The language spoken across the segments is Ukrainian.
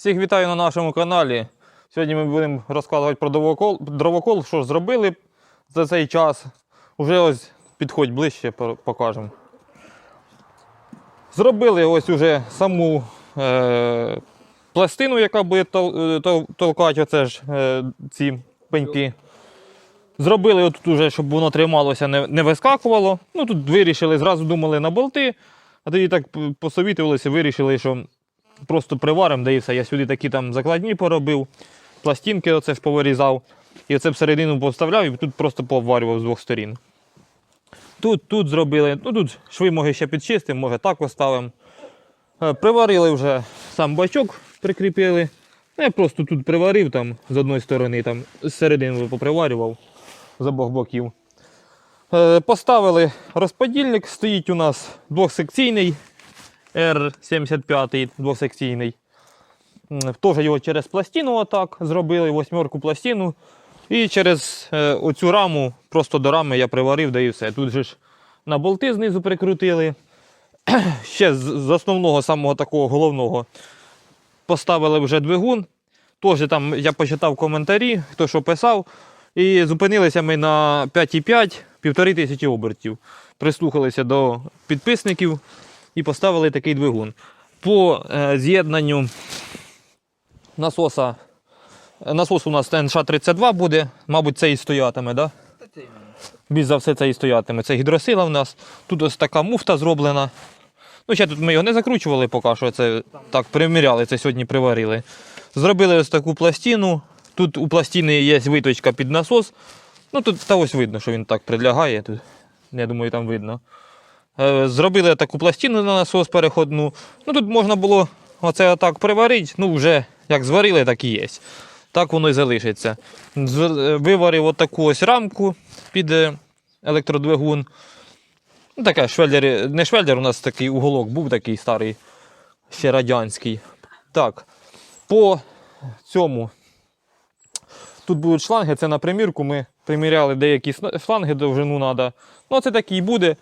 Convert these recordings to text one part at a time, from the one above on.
Всіх вітаю на нашому каналі. Сьогодні ми будемо розказувати про дровокол, що зробили за цей час. Уже ось підходь ближче, покажемо. Зробили ось уже саму е, пластину, яка буде тол, е, тол, толкати оце ж, е, ці пеньки. Зробили отут уже, щоб воно трималося, не, не вискакувало. Ну тут вирішили, зразу думали на болти, а тоді так посовітувалися, вирішили, що просто приваримо, все. Я сюди такі там закладні поробив, пластинки оце ж повирізав. І оце всередину поставляв і тут просто пообварював з двох сторін. Тут, тут зробили, ну тут шви може ще підчистимо, може так оставимо. Е, Приварили вже сам бачок, прикріпили. Я просто тут приварив там з одної сторони, там з середини поприварював з обох боків. Е, Поставили розподільник, стоїть у нас двохсекційний R75 двохсекційний. М, Теж його через пластину отак зробили, восьмерку пластину. І через е, оцю раму, просто до рами я приварив, да і все. Тут же ж на болти знизу прикрутили. Ще з основного, самого такого головного, поставили вже двигун. Теж там я почитав коментарі, хто що писав. І зупинилися ми на 5,5, півтори тисячі обертів. Прислухалися до підписників і поставили такий двигун. По е, з'єднанню насоса. е, Насос у нас ТНШ-32 буде, мабуть, це і стоятиме, да? Більш за все це і стоятиме. Це гідросила в нас. Тут ось така муфта зроблена. Ну, ще тут ми його не закручували поки що. Це так приміряли, це сьогодні приварили. Зробили ось таку пластину. Тут у пластини є виточка під насос. Ну тут та ось видно, що він так прилягає. Тут, я думаю, там видно. Е, Зробили таку пластину на насос переходну. Ну тут можна було оце отак приварити. Ну, вже як зварили, так і є. Так воно і залишиться. Е, Виварив отаку ось рамку під е, електродвигун. Ну, таке швеллер, не швеллер, у нас такий уголок був такий старий, ще радянський. Так, по цьому. Тут будуть шланги, це на примірку. Ми приміряли деякі шланги, довжину треба. Ну, це такий буде.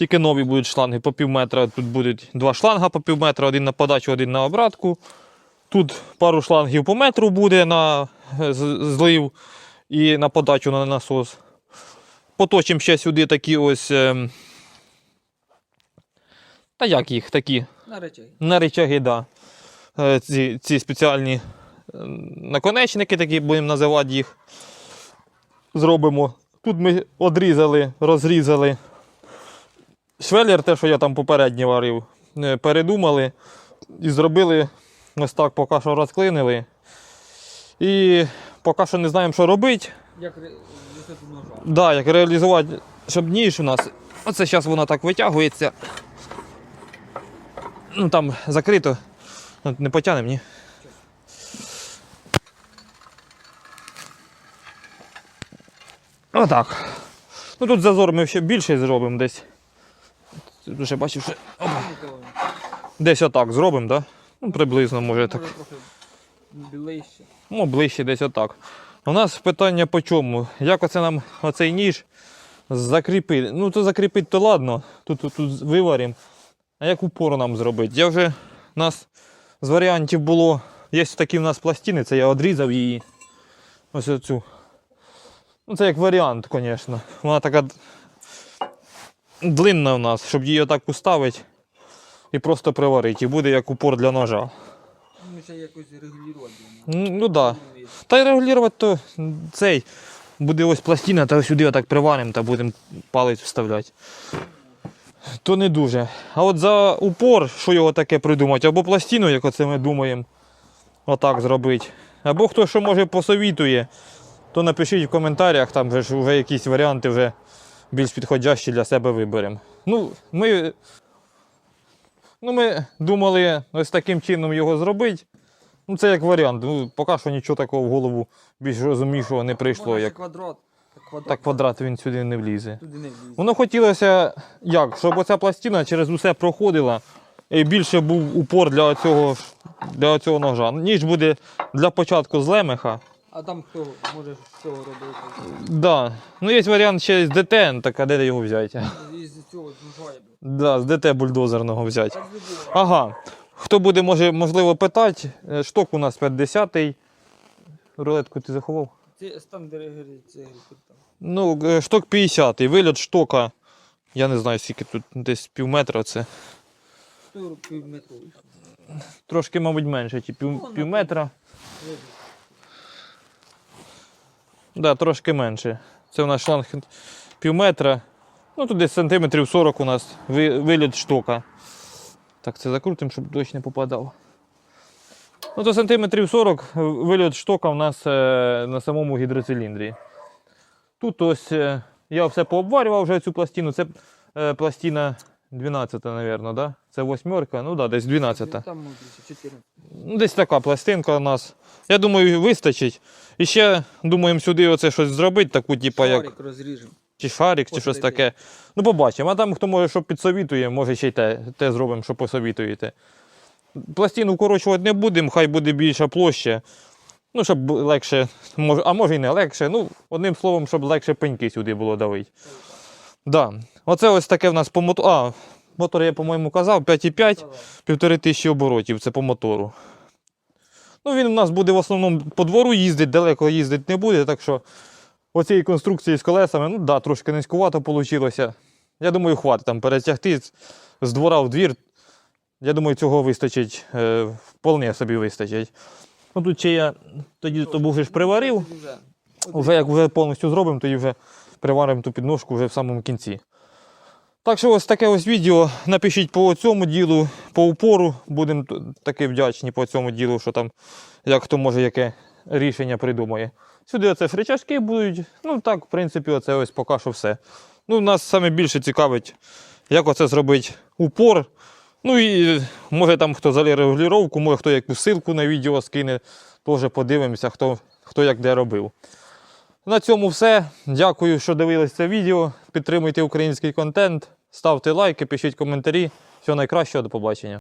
Тільки нові будуть шланги по пів метра. Тут будуть два шланга по пів метра, один на подачу, один на обратку. Тут пару шлангів по метру буде на е, злив і на подачу на насос. Поточимо ще сюди такі ось. ем, Та як їх такі? На речей. На речаги, да. Е, Ці, ці спеціальні е, наконечники, такі будемо називати їх. Зробимо. Тут ми одрізали, розрізали. Швеллер, те, що я там попередньо варив, е, передумали і зробили ось так, поки що розклинили. І поки що не знаємо, що робити. Як ре- ножа. Да, як реалізувати, щоб ніж у нас. Оце зараз вона так витягується. Ну там закрито. Ну, Не потягнемо, ні? Отак. Ну тут зазор ми ще більший зробимо десь. Вже бачив, що опа, десь отак зробимо, так? Да? Ну, приблизно може так. Ближче. Ну, ближче десь отак. У нас питання по чому? Як оце нам оцей ніж закріпити? Ну, то закріпити, то ладно, тут, тут, тут виваримо. А як упор нам зробити? Я вже у нас з варіантів було. Є такі в нас пластини, це я одрізав її. Ось оцю. Ну, це як варіант, звісно. Вона така длинна у нас, щоб її отак уставити і просто приварити. І буде як упор для ножа. Ну, ще якось регулювати. Ну так. Да. Та й регулювати то цей. Буде ось пластина, та сюди отак приваримо та будемо палець вставляти. То не дуже. А от за упор, що його таке придумати, або пластину, як оце ми думаємо, отак зробити. Або хто що може посовітує, то напишіть в коментарях, там вже, ж вже якісь варіанти вже більш підходящі для себе виберемо. Ну, ми, ну, ми думали ось таким чином його зробити. Ну, це як варіант. Ну, поки що нічого такого в голову більш розумнішого не прийшло. Як... квадрат. Квадрат. Так квадрат він сюди не влізе. Туди не влізе. Воно хотілося, як, щоб оця пластина через усе проходила і більше був упор для цього, для цього ножа. Ніж буде для початку з лемеха. А там хто може з цього робити? Да. Ну, є варіант ще з ДТ, так а де його взяти? Із цього з. Да, з ДТ бульдозерного взяти. Так любого. Ага. Хто буде, може, можливо, питати, е, шток у нас 50-й. Рулетку ти заховав? Це стан дерегері, це там. Ну, е, шток 50-й, виліт штока. Я не знаю, скільки тут десь пів метра це. Сто пів. Трошки, мабуть, менше, чи пів, Ну, пів метра. Да, трошки менше. Це у нас шланг пів метра. Ну, тут десь сантиметрів 40 у нас виліт штока. Так, це закрутимо, щоб дощ не попадав. Ну, то сантиметрів 40 виліт штока у нас е, на самому гідроциліндрі. Тут ось е, я все пообварював вже цю пластину. Це е, пластина 12, мабуть, да? Це восьмерка, ну да, десь 12. Там Ну, Десь така пластинка у нас. Я думаю, вистачить. І ще думаємо сюди оце щось зробити, таку, типу, як Шарик розріжемо. чи шарик, чи щось таке. Ну, побачимо. А там хто може, що підсовітує, може ще й те, те зробимо, що посовітуєте. Пластину вкорочувати не будемо, хай буде більша площа. Ну, щоб легше, а може і не легше. Ну, одним словом, щоб легше пеньки сюди було давити. Да. Оце ось таке в нас по мотору. А, мотор я, по-моєму, казав, 5,5. Півтори тисячі оборотів, це по мотору. Ну, він у нас буде в основному по двору їздити, далеко їздити не буде, так що оцієї конструкції з колесами, ну да, трошки низькувато вийшло. Я думаю, хватить там перетягти з- двора в двір. Я думаю, цього вистачить, е, вполне собі вистачить. Ну тут ще я тоді то був приварив. Вже як вже повністю зробимо, тоді вже приваримо ту підножку вже в самому кінці. Так що ось таке ось відео. Напишіть по цьому ділу, по упору. Будемо таки вдячні по цьому ділу, що там, як хто може яке рішення придумає. Сюди оце фричажки будуть. Ну так, в принципі, оце ось поки що все. Ну, нас саме більше цікавить, як оце зробити упор. Ну і може там хто залє регулювання, може хто яку силку на відео скине, теж подивимося, хто, хто як де робив. На цьому все. Дякую, що дивились це відео. Підтримуйте український контент, ставте лайки, пишіть коментарі. Всього найкращого, до побачення.